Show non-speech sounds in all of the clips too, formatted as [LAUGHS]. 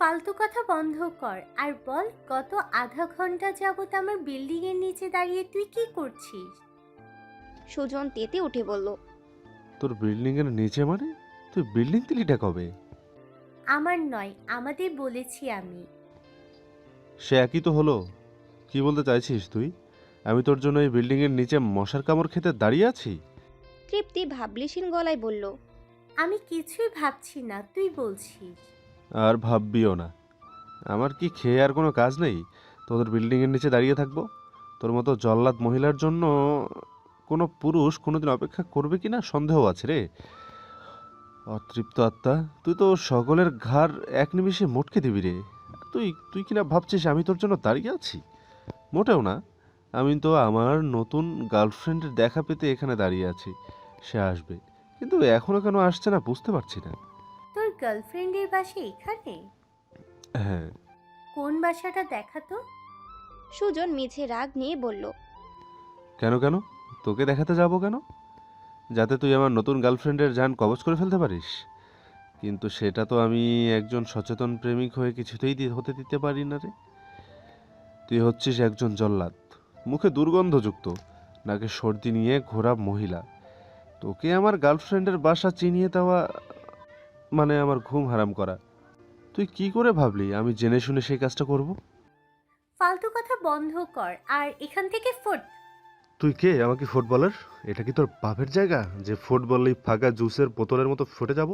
ফালতু কথা বন্ধ কর। আর বল গত আধা ঘণ্টা যাবত আমার বিল্ডিং এর নিচে দাঁড়িয়ে তুই কি করছিস? সুজন তেতে উঠে বলল তোর বিল্ডিং এর নিচে মানে? তুই বিল্ডিং তিলিটা কবে? আমার নয় আমাদের বলেছি আমি। সে একই তো হলো। কি বলতে চাইছিস তুই? আমি তোর জন্য এই বিল্ডিং এর নিচে মশার কামড় খেতে দাঁড়িয়ে আছি? তৃপ্তি ভাবলিসীন গলায় বলল আমি কিছুই ভাবছি না তুই বলছিস। আর ভাববিও না। আমার কি খেয়ে আর কোনো কাজ নেই? তোদের বিল্ডিংয়ের নিচে দাঁড়িয়ে থাকব? তোর মতো জল্লাদ মহিলার জন্য কোনো পুরুষ কোনোদিন অপেক্ষা করবে কি না সন্দেহ আছে রে। অতৃপ্ত আত্মা, তুই তো সকলের ঘাড় এক নিমিষে মোটকে দিবি রে। তুই তুই কিনা ভাবছিস আমি তোর জন্য দাঁড়িয়ে আছি? মোটেও না। আমি তো আমার নতুন গার্লফ্রেন্ডের দেখা পেতে এখানে দাঁড়িয়ে আছি। সে আসবে। কিন্তু এখনও কেন আসছে না বুঝতে পারছি না। গার্লফ্রেন্ডের বাসা এখানে? হ্যাঁ। কোন বাসাটা দেখাতো সুজন মিছে রাগ নিয়ে বলল কেন কেন? তোকে দেখাতে যাব কেন? যাতে তুই আমার নতুন গার্লফ্রেন্ডের যান কবজ করে ফেলতে পারিস। কিন্তু সেটা তো আমি একজন সচেতন প্রেমিক হয়ে কিছুতেই হতে দিতে পারি না রে। তুই হচ্ছিস একজন জল্লাদ মুখে দুর্গন্ধযুক্ত নাকে সর্দি নিয়ে ঘোরা মহিলা। তোকে আমার গার্লফ্রেন্ডের বাসা চিনিয়ে দেওয়া মানে আমার ঘুম হারাম করা। তুই কি করে ভাবলি? আমি জেনে শুনে সেই কাজটা করব? ফালতু কথা বন্ধ কর আর এখান থেকে ফুট তুই কে? আমাকে ফুটবলার এটা কি তোর বাপের জায়গা? যে ফুটবলেই ফাঁকা জুসের বোতলের মতো ফুটে যাব?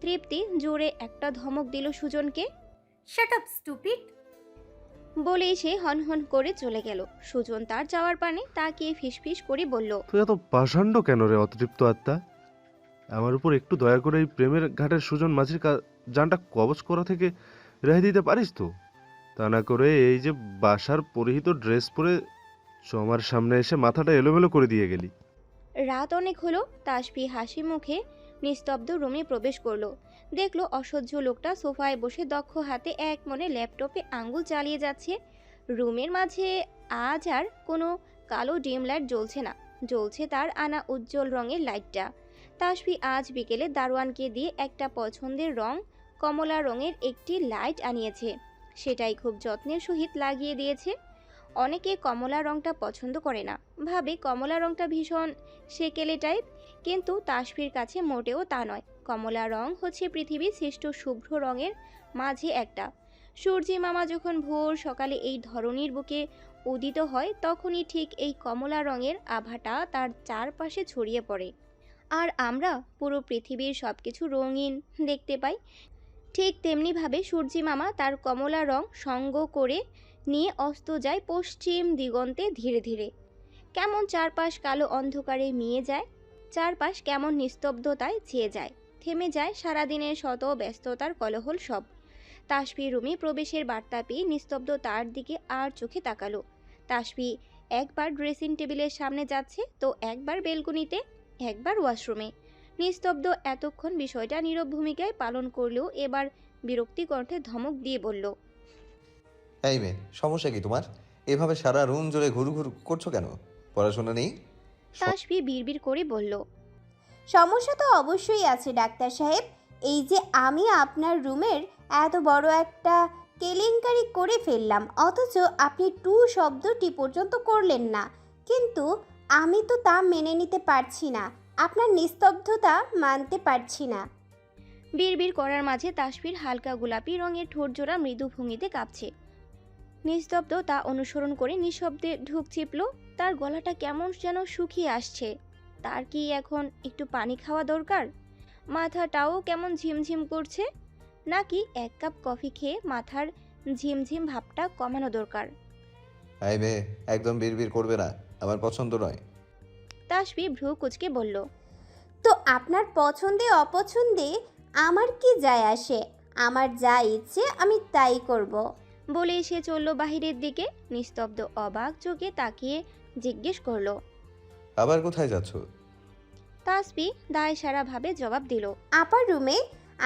তৃপ্তি জোরে একটা ধমক দিল সুজনকে। শাট আপ স্টুপিড বলেই সে হনহন করে চলে গেল। সুজন তার যাওয়ার পানে তাকিয়ে ফিসফিস করে বলল তুই এত পাষাণ্ড কেন রে অতৃপ্ত আত্মা? আমার উপর একটু দয়া করে এই প্রেমের ঘাটের সুজন মাঝির যানটা কবচ করা থেকে রেহাই দিতে পারিস তো? তা না করে এই যে বাসার পরিহিত ড্রেস পরে জমার সামনে এসে মাথাটা এলোমেলো করে দিয়ে গেলি। রাত অনেক হলো, তাসফি হাসি মুখে নিস্তব্ধ রুমে প্রবেশ করল। দেখল অসহ্য লোকটা সোফায় বসে দক্ষ হাতে এক মনে ল্যাপটপে আঙ্গুল চালিয়ে যাচ্ছে। রুমের মাঝে আজ আর কোনো কালো ডিম লাইট জ্বলছে না। জ্বলছে তার আনা উজ্জ্বল রঙের লাইটটা। তাসফি আজ বিকেলে দারোয়ানকে দিয়ে একটা পছন্দের রং কমলা রঙের একটি লাইট আনিয়েছে। সেটাই খুব যত্নের সহিত লাগিয়ে দিয়েছে। অনেকে কমলা রংটা পছন্দ করে না। ভাবে কমলা রংটা ভীষণ সেকেলে টাইপ কিন্তু তাসফির কাছে মোটেও তা নয়। কমলা রং হচ্ছে পৃথিবীর শ্রেষ্ঠ শুভ্র রঙের মাঝে একটা। সূর্যি মামা যখন ভোর সকালে এই ধরনীর বুকে উদিত হয়, তখনই ঠিক এই কমলা রঙের আভাটা তার চারপাশে ছড়িয়ে পড়ে। আর আমরা পুরো পৃথিবীর সব কিছু রঙিন দেখতে পাই। ঠিক তেমনিভাবে সূর্যি মামা তার কমলা রং সঙ্গ করে নিয়ে অস্ত যায় পশ্চিম দিগন্তে ধীরে ধীরে। কেমন চারপাশ কালো অন্ধকারে মিয়ে যায়, চারপাশ কেমন নিস্তব্ধতায় ছেয়ে যায়, থেমে যায় সারাদিনের শত ব্যস্ততার কলহল সব। তাসফি রুমে প্রবেশের বার্তা পেয়ে নিস্তব্ধ তার দিকে আর চোখে তাকালো। তাসফি একবার ড্রেসিং টেবিলের সামনে যাচ্ছে, তো একবার বেলকনিতে একবার ওয়াশরুমে। নিস্তব্ধ এতক্ষণ বিষয়টা নীরব ভূমিকায় পালন করলেও এবার বিরক্তি কণ্ঠে ধমক দিয়ে বলল এই মেয়ে সমস্যা কি তোমার? এভাবে সারা রুম জুড়ে ঘুরু ঘুরু করছ কেন? পড়াশোনা নেই? তাসফি বিড়বিড় করে বলল সমস্যা তো অবশ্যই আছে ডাক্তার সাহেব। এই যে আমি আপনার রুমের এত বড় একটা কেলেঙ্কারি করে ফেললাম অথচ আপনি টু শব্দটি পর্যন্ত করলেন না। কিন্তু আমি তো তা মেনে নিতে পারছি না। আপনার নিস্তব্ধতা মানতে পারছি না। বিড়বিড় করার মাঝে তাসফির হালকা গোলাপি রঙের ঠোঁটজোড়া মৃদু ভঙ্গিতে কাঁপছে। নিস্তব্ধ তা অনুসরণ করে নিঃশব্দে ঢুক চিপল, তার গলাটা কেমন যেন শুকিয়ে আসছে। তার কি এখন একটু পানি খাওয়া দরকার? মাথাটাও কেমন ঝিমঝিম করছে? নাকি এক কাপ কফি খেয়ে মাথার ঝিমঝিম ভাবটা কমানো দরকার? এই মেয়ে একদম বিড়বিড় করবে না আমার পছন্দ নয়। তাসফি ভ্রু কুচকে বলল তো আপনার পছন্দে অপছন্দে আমার কি যায় আসে? আমার যা ইচ্ছে আমি তাই করব। বলে সে চলল বাহিরের দিকে নিস্তব্ধ অবাক চোখে তাকিয়ে জিজ্ঞেস করল আবার কোথায় যাচ্ছ? তাসবি দায় সারাভাবে জবাব দিল আপার রুমে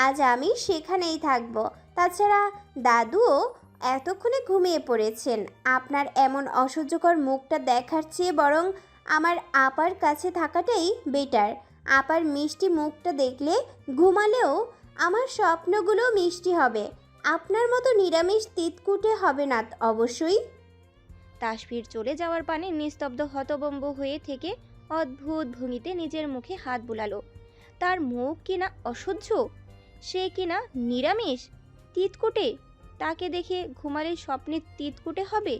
আজ আমি সেখানেই থাকব। তাছাড়া দাদুও এতক্ষণে ঘুমিয়ে পড়েছেন। আপনার এমন অসহ্যকর মুখটা দেখার চেয়ে বরং আমার আপার কাছে থাকাটাই বেটার আপার মিষ্টি মুখটা দেখলে ঘুমালেও আমার স্বপ্নগুলো মিষ্টি হবে। আপনার মতো নিরামিষ তিতকুটে হবে না অবশ্যই। তাসফির চলে যাওয়ার পানে নিস্তব্ধ হতবম্ব হয়ে থেকে অদ্ভুত ভঙ্গিতে নিজের মুখে হাত বুলালো। তার মুখ কিনা অসহ্য? সে কিনা নিরামিষ? তিতকুটে তাকে দেখে ঘুমালে স্বপ্নে তিতকুটে হবে?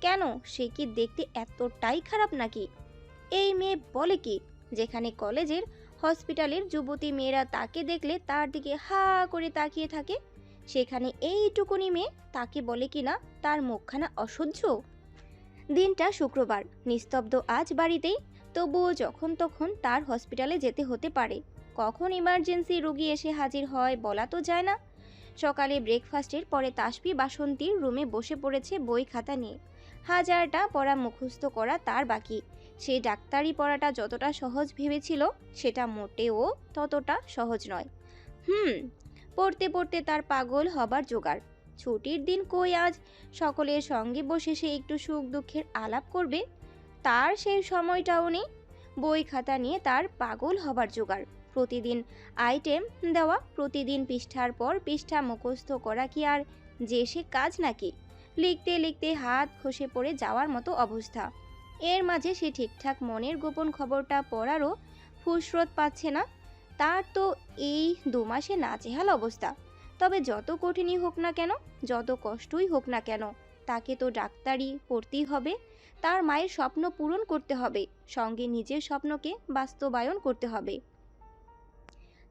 কেন? সে কি দেখতে এতটাই খারাপ নাকি? এই মেয়ে বলে কি? যেখানে কলেজের হসপিটালের যুবতী মেয়েরা তাকে দেখলে তার দিকে হা করে তাকিয়ে থাকে, সেখানে এইটুকুনি মেয়ে তাকে বলে কিনা তার মুখখানা অসহ্য? দিনটা শুক্রবার, নিস্তব্ধ আজ বাড়িতেই, তবুও যখন তখন তার হসপিটালে যেতে হতে পারে। কখন ইমার্জেন্সি রুগী এসে হাজির হয় বলা তো যায় না। সকালে ব্রেকফাস্টের পরে তাসপি বাসন্তীর রুমে বসে পড়েছে বই খাতা নিয়ে। হাজারটা পড়া মুখস্থ করা তার বাকি। সে ডাক্তারি পড়াটা যতটা সহজ ভেবেছিল, সেটা মোটেও ততটা সহজ নয়। হুম, পড়তে পড়তে তার পাগল হবার জোগাড়। ছুটির দিন কই আজ? সকলের সঙ্গে বসে সে একটু সুখ দুঃখের আলাপ করবে। তার সেই সময়টাও নেই। বই খাতা নিয়ে তার পাগল হবার জোগাড়। প্রতিদিন আইটেম দেওয়া, প্রতিদিন পৃষ্ঠার পর পৃষ্ঠা মুখস্থ করা কি আর যে সে কাজ নাকি? লিখতে লিখতে হাত খসে পড়ে যাওয়ার মতো অবস্থা। এর মাঝে সে ঠিকঠাক মনের গোপন খবরটা পড়ারও ফুসরত পাচ্ছে না। তার তো এই দু মাসে নাচেহাল অবস্থা। তবে যত কঠিনই হোক না কেন, যত কষ্টই হোক না কেন, তাকে তো ডাক্তারি পড়তেই হবে। তার মায়ের স্বপ্ন পূরণ করতে হবে, সঙ্গে নিজের স্বপ্নকে বাস্তবায়ন করতে হবে।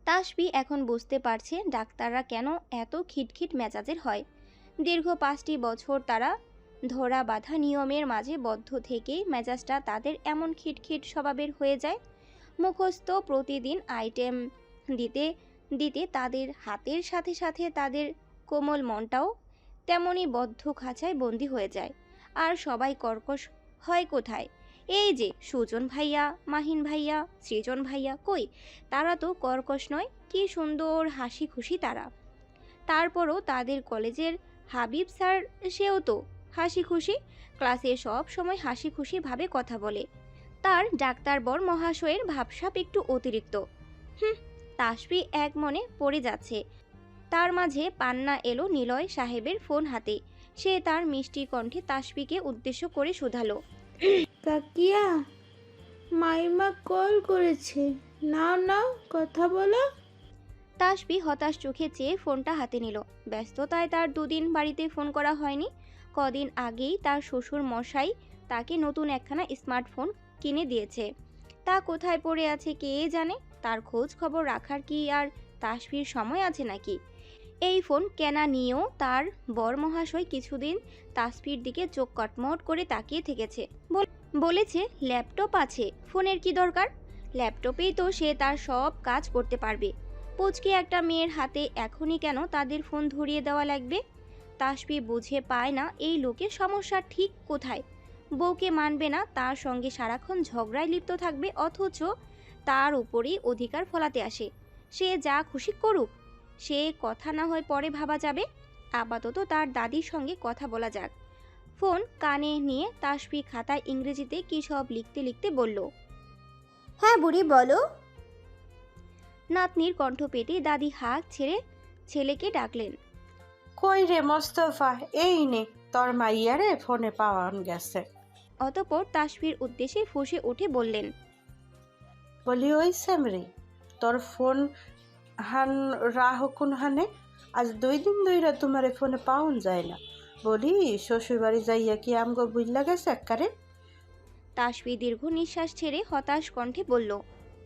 তাসবি এখন বুঝতে পারছে ডাক্তাররা কেন এত খিটখিট মেজাজের হয়। দীর্ঘ পাঁচটি বছর তারা ধরা বাঁধা নিয়মের মাঝে বদ্ধ থেকে মেজাজটা তাদের এমন খিটখিট স্বভাবের হয়ে যায়। মুখস্থ প্রতিদিন আইটেম দিতে দিতে তাদের হাতের সাথে সাথে তাদের কোমল মনটাও তেমনই বদ্ধ খাঁচায় বন্দি হয়ে যায়। আর সবাই কর্কশ হয় কোথায়? এই যে, সুজন ভাইয়া, মাহিন ভাইয়া, সৃজন ভাইয়া কই? তারা তো কর্কশ নয়, কি সুন্দর হাসি খুশি তারা। তারপরও তাদের কলেজের হাবিব স্যার, সেও তো হাসি খুশি ক্লাসে সব সময় হাসি খুশি ভাবে কথা বলে। তার ডাক্তার বর মহাশয়ের ভাবসাপ একটু অতিরিক্ত। হুম তাসবি এক মনে পড়ে যাচ্ছে। তার মাঝে পান্না এলো নিলয় সাহেবের ফোন হাতে। সে তার মিষ্টি কণ্ঠে তাসবিকে উদ্দেশ্য করে শুধালো। কাকিয়া মাইমা কল করেছে, নাও নাও, কথা বলো। তাসবি হতাশ চোখে চেয়ে ফোনটা হাতে নিল। ব্যস্ততায় তার দুদিন বাড়িতে ফোন করা হয়নি। কদিন আগেই তার শ্বশুর মশাই তাকে নতুন একখানা স্মার্টফোন কিনে দিয়েছে। তা কোথায় পড়ে আছে কে জানে? তার খোঁজ খবর রাখার কি আর তাসবির সময় আছে নাকি? এই ফোন কেনা নিয়েও তার বর মহাশয় কিছুদিন তাসবির দিকে চোখ কটমট করে তাকিয়ে থেকেছে। বল- বলেছে, ল্যাপটপ আছে, ফোনের কি দরকার? ল্যাপটপেই তো সে তার সব কাজ করতে পারবে। পুচকে একটা মেয়ের হাতে এখনই কেন তাদের ফোন ধরিয়ে দেওয়া লাগবে? তাসপি বুঝে পায় না এই লোকের সমস্যা ঠিক কোথায়। বউকে মানবে না, তার সঙ্গে সারাক্ষণ ঝগড়ায় লিপ্ত থাকবে, অথচ তার উপরেই অধিকার ফলাতে আসে। সে যা খুশি করুক, সে কথা না হয় পরে ভাবা যাবে। আপাতত তার দাদির সঙ্গে কথা বলা যাক। ফোন কানে নিয়ে তাসবি খাতায় ইংরেজিতে কী সব লিখতে লিখতে বলল। হ্যাঁ বুড়ি বলো। নাতনির কণ্ঠ পেতে দাদি হাঁক ছেড়ে ছেলেকে ডাকলেন। কই রে মোস্তফা এই নে তোর মাইয়ারে ফোনে পাওয়ান গেছে। অতপর তাসফির উদ্দেশ্যে ফুঁসে উঠে বললেন বলি ওই স্যামরি তোর ফোন হান রাহ রাহকুন হানে আজ দুই দিন ধইরা তোমারে ফোনে পাওন যায় না। বলি শ্বশুর বাড়ি যাইয়া কি আমগো বুঝলা গেছে এককারে? তাসবি দীর্ঘ নিঃশ্বাস ছেড়ে হতাশ কণ্ঠে বলল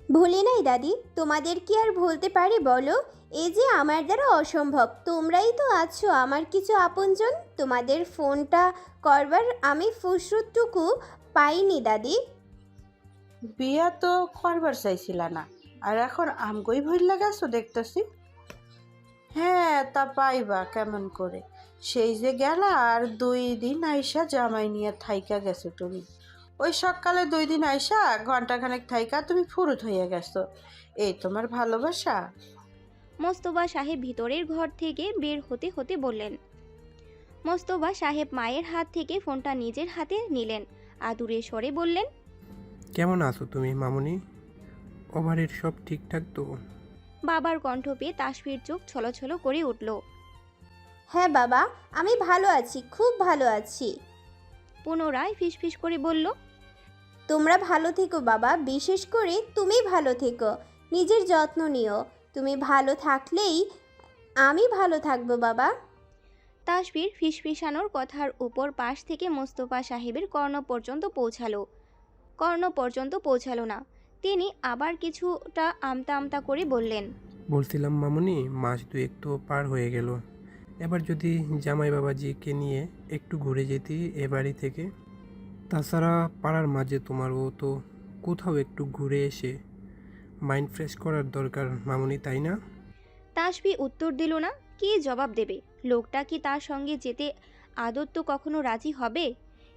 ভুলি নাই দাদি তোমাদের কি আর ভুলতে পারি বলো? এই যে আমার দ্বারা অসম্ভব তোমরাই তো আছো আমার কিছু আপনজন? তোমাদের ফোনটা করবার আমি ফুসরুটুকু পাইনি দাদি। বিয়া তো করবার চাইছিলা না আর এখন আমগোই ভুল গেছো দেখতেছি? হ্যাঁ তা পাইবা কেমন করে? সেই যে গেলা আর দুই দিন আইসা জামাই নিয়ে থাইকা গেছো তুমি। ওই সকালে দুই দিন আইসা ঘন্টাখানেক থাইকা তুমি ফুরুত হইয়া গেছো। এই তোমার ভালোবাসা। মোস্তফা সাহেব ভিতরের ঘর থেকে বের হতে হতে বললেন মোস্তফা সাহেব মায়ের হাত থেকে ফোনটা নিজের হাতে নিলেন আদুরে স্বরে বললেন কেমন আছো তুমি মামুনি? ওভারের সব ঠিকঠাক তো? বাবার কণ্ঠ পেয়ে তাসফির চোখ ছলছল করে উঠল। হ্যাঁ বাবা আমি ভালো আছি খুব ভালো আছি। পুনরায় ফিসফিস করে বলল তোমরা ভালো থেকো বাবা বিশেষ করে তুমি ভালো থেকো নিজের যত্ন নিও তুমি ভালো থাকলেই আমি ভালো থাকব বাবা। তাসফির ফিসফিসানোর কথার উপর পাশ থেকে মোস্তফা সাহেবের কর্ণ পর্যন্ত পৌঁছালো। কর্ণ পর্যন্ত পৌঁছালো না তিনি আবার কিছুটা আমতা আমতা করে বললেন বলছিলাম মামুনি মাস দুয়েক তো পার হয়ে গেল। এবার যদি জামাই বাবাজিকে নিয়ে একটু ঘুরে যেতি এ বাড়ি থেকে তাছাড়া পাড়ার মাঝে তোমারও তো কোথাও একটু ঘুরে এসে মাইন্ড ফ্রেশ করার দরকার মামুনি তাই না? তাসফি উত্তর দিল না কি জবাব দেবে? লোকটা কি তার সঙ্গে যেতে আদত তো কখনো রাজি হবে?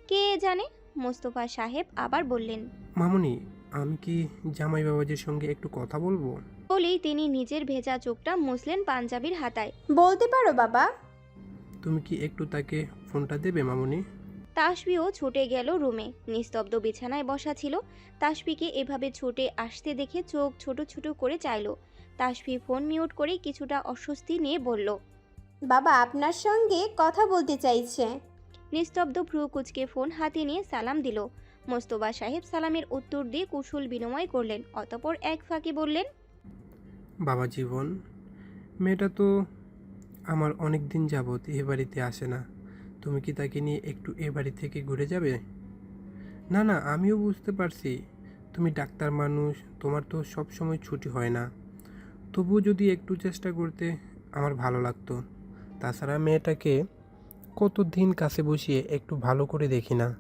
কে জানে? মোস্তফা সাহেব আবার বললেন মামুনি আমি কি জামাই বাবাজির সঙ্গে একটু কথা বলব? বলেই তিনি নিজের ভেজা চোখটা মুসলেন পাঞ্জাবির হাতায়। বলতে পারো বাবা। তুমি কি একটু তাকে ফোনটা দেবে মামুনি? তাসফিও ছুটে গেল রুমে। নিস্তব্ধ বিছানায় বসা ছিল। তাসফিকে এভাবে ছুটে আসতে দেখে চোখ ছোট ছোট করে চাইলো। তাসফি ফোন মিউট করে কিছুটা অস্বস্তি নিয়ে বলল বাবা আপনার সঙ্গে কথা বলতে চাইছে। নিস্তব্ধ ভ্রু কুচকে ফোন হাতে নিয়ে সালাম দিল। মোস্তবা সাহেব সালামের উত্তর দিয়ে কুশল বিনিময় করলেন। অতপর এক ফাঁকে বললেন বাবা জীবন। মেয়েটা তো আমার অনেক দিন যাবৎ এ বাড়িতে আসে না। তুমি কি তাকে নিয়ে একটু এ বাড়ি থেকে ঘুরে যাবে? না না, আমিও বুঝতে পারছি। তুমি ডাক্তার মানুষ, তোমার তো সব সময় ছুটি হয় না। তবুও যদি একটু চেষ্টা করতে আমার ভালো লাগতো। তাছাড়া মেয়েটাকে কত দিন কাছে বসিয়ে একটু ভালো করে দেখি না।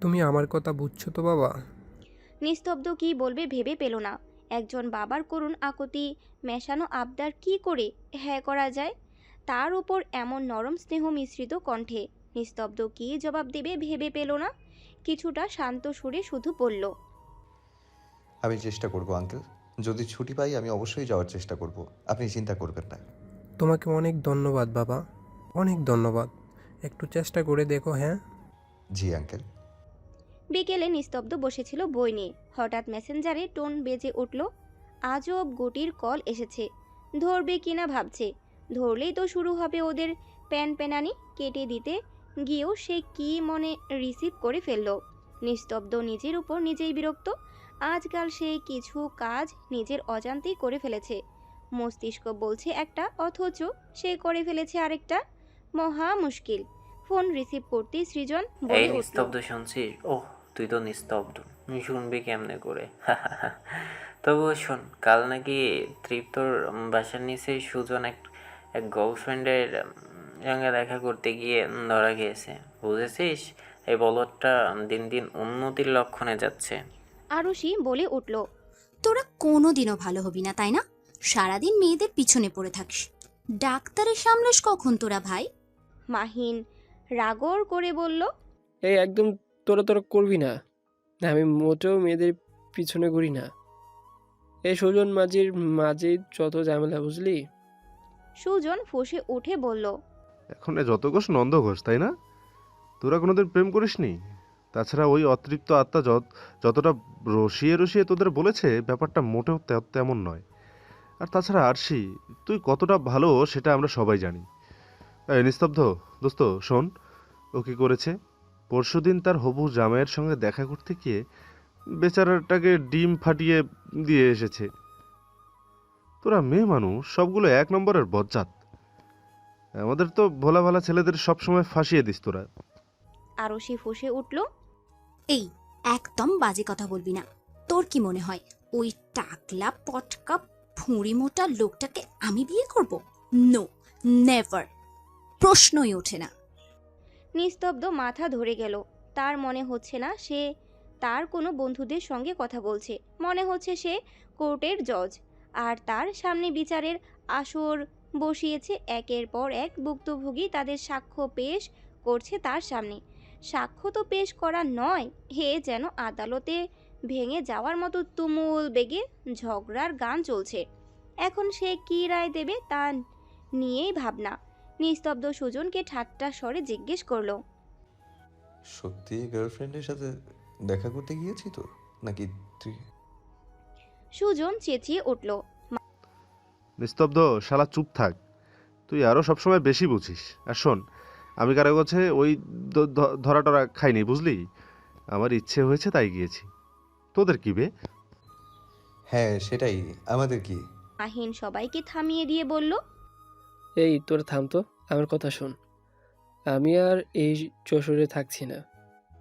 তুমি আমার কথা বুঝছ তো বাবা? নিস্তব্ধ কি বলবে ভেবে পেল না। একজন বাবার করুণ আকতি মেশানো আবদার কি করে হ্যাঁ করা যায়? তার উপর এমন নরম স্নেহ মিশ্রিত কণ্ঠে নিস্তব্ধ কি জবাব দেবে ভেবে পেল না? কিছুটা শান্ত সুরে শুধু বলল আমি চেষ্টা করব আঙ্কেল। যদি ছুটি পাই আমি অবশ্যই যাওয়ার চেষ্টা করব। আপনি চিন্তা করবেন না। তোমাকে অনেক ধন্যবাদ বাবা। অনেক ধন্যবাদ। একটু চেষ্টা করে দেখো হ্যাঁ? জি আঙ্কেল। বিকেলে নিস্তব্ধ বসেছিল বই নিয়ে হঠাৎ মেসেঞ্জারে টোন বেজে উঠল আজব গুটির কল এসেছে। ধরবে কিনা ভাবছে? ধরলেই তো শুরু হবে ওদের প্যান প্যানানি কেটে দিতে। গিয়েও সে কি মনে রিসিভ করে ফেলল। নিস্তব্ধ নিজের উপর নিজেই বিরক্ত। আজকাল সে কিছু কাজ নিজের অজান্তেই করে ফেলেছে। মস্তিষ্ক বলছে একটা অথচ সে করে ফেলেছে আরেকটা। মহা মুশকিল। ফোন রিসিভ করতেই সৃজন বলে নিস্তব্ধ শুনছিস? ওহ তুই তো নিস্তব্ধ। শুনবি কেমনে করে? [LAUGHS] তবুও শোন কাল নাকি তৃপ্তর বাসার নিচে সুজন এক এক গার্লফ্রেন্ডের সঙ্গে দেখা করতে গিয়ে ধরা গিয়েছে বুঝেছিস? এই বলদটা দিন দিন উন্নতির লক্ষণে যাচ্ছে। আরুষি বলে উঠল তোরা কোনোদিনও ভালো হবি না তাই না? সারাদিন মেয়েদের পিছনে পড়ে থাকিস। ডাক্তারের সামলাস কখন তোরা ভাই? মাহিন রাগর করে বলল এই একদম তোরা তোরা করবি না। আমি মোটেও মেয়েদের পিছনে ঘুরি না। এই সুজন মাঝির মাঝেই যত ঝামেলা বুঝলি? সুজন ফুসে উঠে বলল এখন এ যত ঘোষ নন্দ ঘোষ তাই না? তোরা কোনোদিন প্রেম করিসনি? তাছাড়া ওই অতৃপ্ত আত্মা যত যতটা রসিয়ে রসিয়ে তোদের বলেছে ব্যাপারটা মোটেও তেমন নয়। আর তাছাড়া আরশি তুই কতটা ভালো সেটা আমরা সবাই জানি। এই নিস্তব্ধ দোস্ত শোন ও কী করেছে? পরশুদিন তার হবু জামাইয়ের সঙ্গে দেখা করতে গিয়ে বেচারাটাকে ডিম ফাটিয়ে দিয়ে এসেছে। তোরা মেয়ে মানুষ, সবগুলো এক নম্বরের বজ্জাত। আমাদের তো ভোলা ভালা ছেলেদের সবসময় ফাঁসিয়ে দিস তোরা। আরুষি ফুসে উঠল, এই, একদম বাজে কথা বলবি না। তোর কি মনে হয়, ওই টাকলা পটকা ফুঁড়ি মোটা লোকটাকে আমি বিয়ে করব? নো নেভার প্রশ্নই ওঠে না। নিস্তব্ধ মাথা ধরে গেল। তার মনে হচ্ছে না সে তার কোনো বন্ধুদের সঙ্গে কথা বলছে। মনে হচ্ছে সে কোর্টের জজ। আর তার সামনে বিচারের আসর বসিয়েছে। একের পর এক ভুক্তভোগী তাদের সাক্ষ্য পেশ করছে তার সামনে। সাক্ষ্য তো পেশ করা নয়, হে যেন আদালতে ভেঙে যাওয়ার মতো তুমুল বেগে ঝগড়ার গান চলছে। এখন সে কী রায় দেবে তা নিয়েই ভাবনা। নিস্তব্ধ সুজনকে ঠাট্টা স্বরে জিজ্ঞেস করল সত্যি গার্লফ্রেন্ডের সাথে দেখা করতে গিয়েছি তো? নাকি তুই? সুজন চেঁচিয়ে উঠল নিস্তব্ধ শালা চুপ থাক। তুই আরও সবসময় বেশি বুঝিস। আর শোন আমি কারও কাছে ওই ধরা টরা খাইনি বুঝলি? আমার ইচ্ছে হয়েছে তাই গিয়েছি। তোদের কি বে? হ্যাঁ সেটাই। আমাদের কি? মাহিন সবাইকে থামিয়ে দিয়ে বলল এই তোর থাম তো আমার কথা শোন। আমি আর এই যশোরে থাকছি না।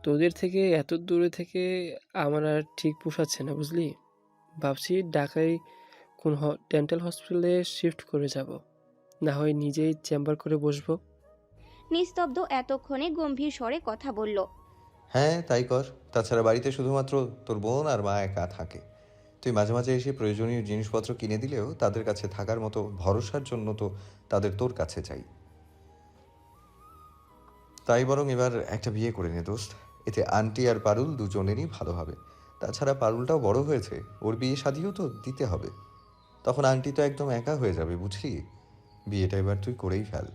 তোদের থেকে এত দূরে থেকে আমার আর ঠিক পোষাচ্ছে না বুঝলি? ভাবছি ঢাকায় কোন ডেন্টাল হসপিটালে শিফট করে যাব। না হয় নিজেই চেম্বার করে বসবো। নিস্তব্ধ এতক্ষণে গম্ভীর স্বরে কথা বলল। হ্যাঁ তাই কর। তাছাড়া বাড়িতে শুধুমাত্র তোর বোন আর মা একা থাকে। তুই মাঝে মাঝে এসে প্রয়োজনীয় জিনিসপত্র কিনে দিলেও তাদের কাছে থাকার মতো ভরসার জন্য তো তাদের তোর কাছে চাই তাই বরং এবার একটা বিয়ে করে নে দোস্ত। এতে আন্টি আর পারুল দুজনেরই ভালো হবে। তাছাড়া পারুলটাও বড় হয়েছে। ওর বিয়ে শাদিও তো দিতে হবে। তখন আন্টি তো একদম একা হয়ে যাবে, বুঝলি? বিয়েটা এবার তুই করেই ফেল।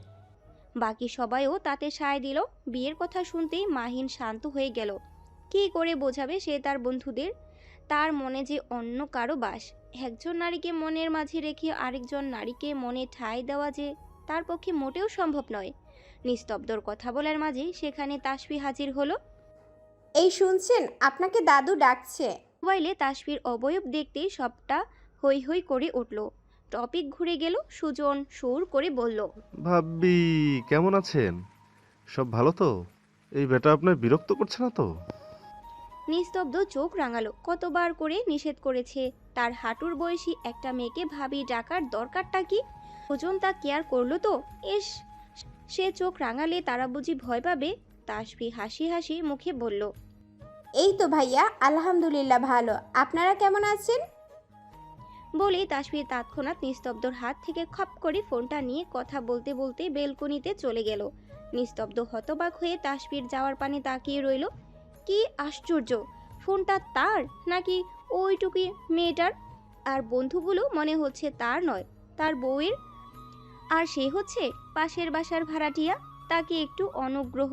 বাকি সবাইও তাতে সায় দিল। বিয়ের কথা শুনতেই মাহিন শান্ত হয়ে গেল। কী করে বোঝাবে সে তার বন্ধুদের? তার মনে যে অন্য কারও বাস। একজন নারীকে মনের মাঝে রেখে আরেকজন নারীকে মনে ঠাঁই দেওয়া যে তার পক্ষে মোটেও সম্ভব নয়। নিস্তব্ধর কথা বলার মাঝে সেখানে তাসফি হাজির হলো। এই শুনছেন আপনাকে দাদু ডাকছে। মোবাইলে তাসফির অবয়ব দেখতেই সবটা হৈ হৈ করে উঠল। টপিক ঘুরে গেল সুজন সুর করে বলল ভাবি কেমন আছেন? সব ভালো তো? এই বেটা আপনার বিরক্ত করছে না তো? নিস্তব্ধ চোখ রাঙালো কতবার করে নিষেধ করেছে। তার হাঁটুর বয়সী একটা মেয়েকে ভাবি ডাকার দরকারটা কি? ওজন তা কেয়ার করল তো? এস সে চোখ রাঙালে তারা বুঝি ভয় পাবে? তাসফি হাসি হাসি মুখে বলল এই তো ভাইয়া আলহামদুলিল্লাহ ভালো। আপনারা কেমন আছেন? বলে তাসফি তৎক্ষণাৎ নিস্তব্ধর হাত থেকে খপ করে ফোনটা নিয়ে কথা বলতে বলতে বেলকনিতে চলে গেল। নিস্তব্ধ হতবাক হয়ে তাসফির যাওয়ার পানে তাকিয়ে রইল। কি আশ্চর্য, ফোনটা তার নাকি ওইটুকুই মেয়েটার? আর বন্ধুগুলো মনে হচ্ছে তার নয়, তার বউয়ের। আর সে হচ্ছে পাশের বাসার ভাড়াটিয়া, তাকে একটু অনুগ্রহ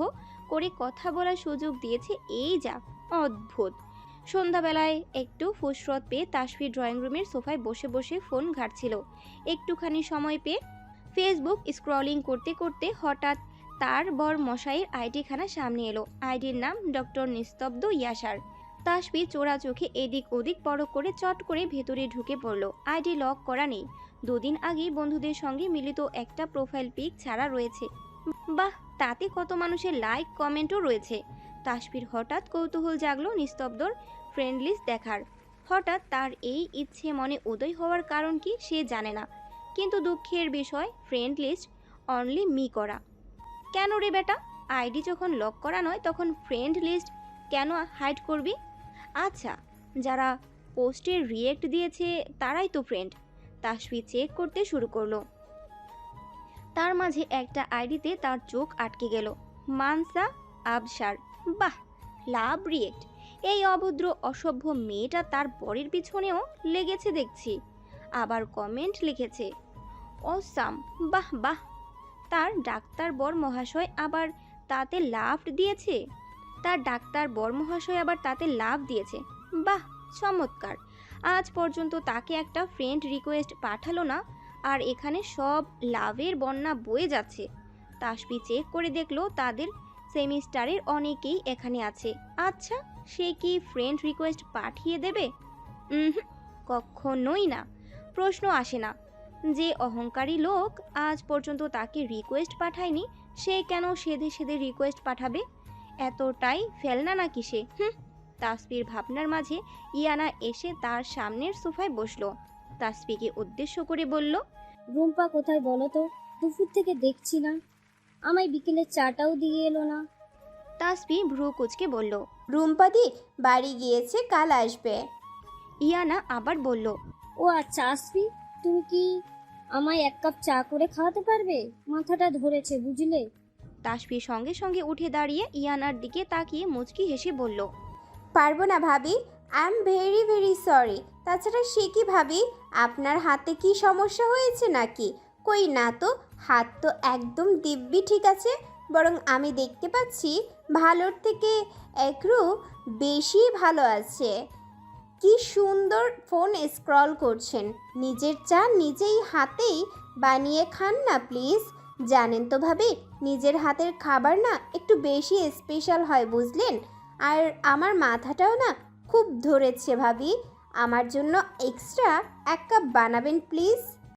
করে কথা বলার সুযোগ দিয়েছে এই যা, অদ্ভুত। সন্ধ্যাবেলায় একটু ফুসরত পেয়ে তাসফি ড্রয়িং রুমের সোফায় বসে বসে ফোন ঘাটছিল। একটুখানি সময় পেয়ে ফেসবুক স্ক্রলিং করতে করতে হঠাৎ তার বর মশাইয়ের আইডিখানা সামনে এলো। আইডির নাম ডক্টর নিস্তব্ধ ইয়াসার। তাসফি চোরা চোখে এদিক ওদিক পরক করে চট করে ভেতরে ঢুকে পড়ল। আইডি লক করা নেই। দুদিন আগেই বন্ধুদের সঙ্গে মিলিত একটা প্রোফাইল পিক ছাড়া রয়েছে। বাহ, তাতে কত মানুষের লাইক, কমেন্টও রয়েছে। তাসফির হঠাৎ কৌতূহল জাগলো নিস্তব্ধর ফ্রেন্ড লিস্ট দেখার। হঠাৎ তার এই ইচ্ছে মনে উদয় হওয়ার কারণ কি সে জানে না। কিন্তু দুঃখের বিষয় ফ্রেন্ড লিস্ট অনলি মি করা। কেন রে বেটা? আইডি যখন লক করা নয়, তখন ফ্রেন্ড লিস্ট কেন হাইড করবি? আচ্ছা যারা পোস্টের রিয়েক্ট দিয়েছে, তারাই তো ফ্রেন্ড তাসফি চেক করতে শুরু করল। তার মাঝে একটা আইডিতে তার চোখ আটকে গেল। মানসা আবসার বাহ লাভ রিয়েক্ট এই অভদ্র, অসভ্য মেয়েটা তার বরের পিছনেও লেগেছে দেখছি। আবার কমেন্ট লিখেছে অসাম বাহ বাহ। তার ডাক্তার বর মহাশয় আবার তাতে লাভ দিয়েছে? তার ডাক্তার বর মহাশয় আবার তাতে লাভ দিয়েছে? বাহ, চমৎকার। আজ পর্যন্ত তাকে একটা ফ্রেন্ড রিকোয়েস্ট পাঠালো না, আর এখানে সব লাভের বন্যা বয়ে যাচ্ছে। তাসবি চেক করে দেখল তাদের সেমিস্টারের অনেকেই এখানে আছে। আচ্ছা সে কি ফ্রেন্ড রিকোয়েস্ট পাঠিয়ে দেবে? কখনোই না। প্রশ্ন আসে না। যে অহংকারী লোক আজ পর্যন্ত তাকে রিকোয়েস্ট পাঠায়নি সে কেন সেধে সেধে রিকোয়েস্ট পাঠাবে? এতটাই ফেলনা নাকি সে হুম? তাসপির ভাবনার মাঝে ইয়ানা এসে তার সামনের সোফায় বসল। তাসপিকে উদ্দেশ্য করে বলল রুম্পা কোথায় বলো তো? দুপুর থেকে দেখছি না। আমায় বিকেলে চাটাও দিয়ে এলো না। তাসপি ভ্রু কুচকে বলল রুম্পাদি বাড়ি গিয়েছে কাল আসবে। ইয়ানা আবার বলল ও আচ্ছা আসবি? তুমি কি আমায় এক কাপ চা করে খাওয়াতে পারবে? মাথাটা ধরেছে বুঝলে? তাসপি সঙ্গে সঙ্গে উঠে দাঁড়িয়ে ইয়ানার দিকে তাকিয়ে মুচকি হেসে বলল পারব না ভাবি I am very very sorry তাছাড়া সে কি ভাবি আপনার হাতে কি সমস্যা হয়েছে নাকি? কই না তো হাত তো একদম দিব্যি ঠিক আছে বরং আমি দেখতে পাচ্ছি ভালোর থেকে একটু বেশি ভালো আছে। কি সুন্দর ফোন স্ক্রল করছেন। নিজের চা নিজেই হাতেই বানিয়ে খান না, প্লিজ। জানেন তো ভাবি, নিজের হাতের খাবার না একটু বেশি স্পেশাল হয়, বুঝলেন? আর আমার মাথাটাও না খুব ধরেছে ভাবি। আমার জন্য এক্সট্রা এক কাপ বানাবেন, প্লিজ।